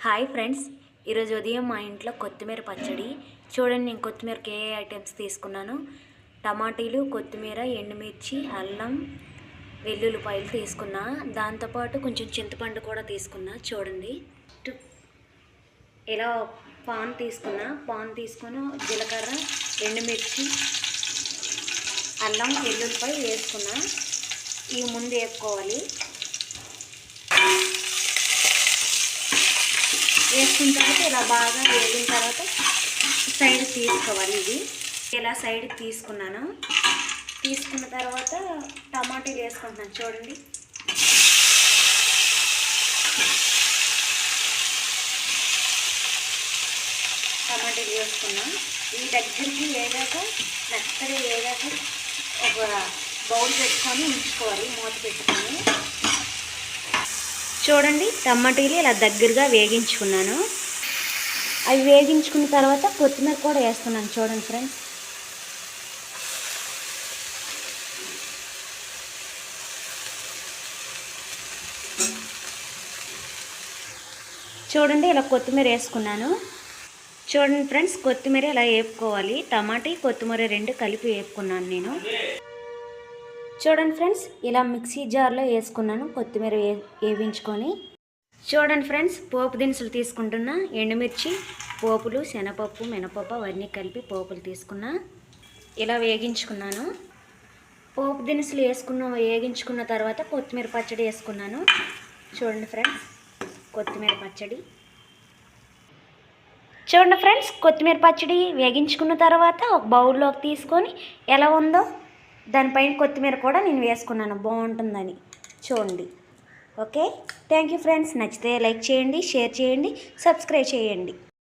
Hi friends ఈరోజు ఉదయం మా ఇంట్లో కొత్తిమీర పచ్చడి. చూడండి నేను కొత్తిమీరకి ఏ ఐటమ్స్ తీసుకున్నాను. టమాటీలు కొత్తిమీర ఎండుమిర్చి అల్లం వెల్లుల్లిపాయలు తీసుకున్నా. దాంతోపాటు కొంచెం చింతపండు కూడా తీసుకున్నా. చూడండి. టు- ఇలా పాన్ తీసుకున్నా. పాన్ తీసుకొని జీలకర్ర ఎండుమిర్చి అల్లం వెల్లుల్లిపాయ వేసుకున్నా. ఇవి ముందు వేసుకోవాలి వేసుకున్న తర్వాత ఇలా బాగా వేగిన తర్వాత సైడ్ తీసుకోవాలి ఇది. ఇలా సైడ్ తీసుకున్నాను. తీసుకున్న తర్వాత టమాటీలు వేసుకుంటున్నాను చూడండి. టమాటీలు వేసుకున్నాం ఈ దగ్గరికి వేగాక మెత్తగా వేగాక ఒక బౌల్ పెట్టుకొని ఉంచుకోవాలి మూత పెట్టుకొని. చూడండి టమాటీలు ఇలా దగ్గరగా వేగించుకున్నాను. అవి వేగించుకున్న తర్వాత కొత్తిమీర కూడా వేస్తున్నాను చూడండి ఫ్రెండ్స్. చూడండి ఇలా కొత్తిమీర వేసుకున్నాను. చూడండి ఫ్రెండ్స్ కొత్తిమీర ఇలా వేపుకోవాలి? టమాటీ కొత్తిమీర రెండు కలిపి వేపుకున్నాను నేను. చూడండి ఫ్రెండ్స్ ఇలా మిక్సీ జార్లో వేసుకున్నాను కొత్తిమీర వే వేయించుకొని చూడండి ఫ్రెండ్స్ పోపు దినుసులు తీసుకుంటున్నా ఎండుమిర్చి పోపులు శనపప్పు మినపప్పు అవన్నీ కలిపి పోపులు తీసుకున్నా. ఇలా వేగించుకున్నాను. పోపు దినుసులు వేసుకున్న వేగించుకున్న తర్వాత కొత్తిమీర పచ్చడి వేసుకున్నాను. చూడండి ఫ్రెండ్స్ కొత్తిమీర పచ్చడి. చూడండి ఫ్రెండ్స్ కొత్తిమీర పచ్చడి వేగించుకున్న తర్వాత ఒక బౌల్లోకి తీసుకొని ఎలా ఉందో దానిపైన కొత్తిమీర కూడా నేను వేసుకున్నాను. బాగుంటుందని. చూడండి. ఓకే? థ్యాంక్ యూ ఫ్రెండ్స్ నచ్చితే లైక్ చేయండి షేర్ చేయండి సబ్స్క్రైబ్ చేయండి.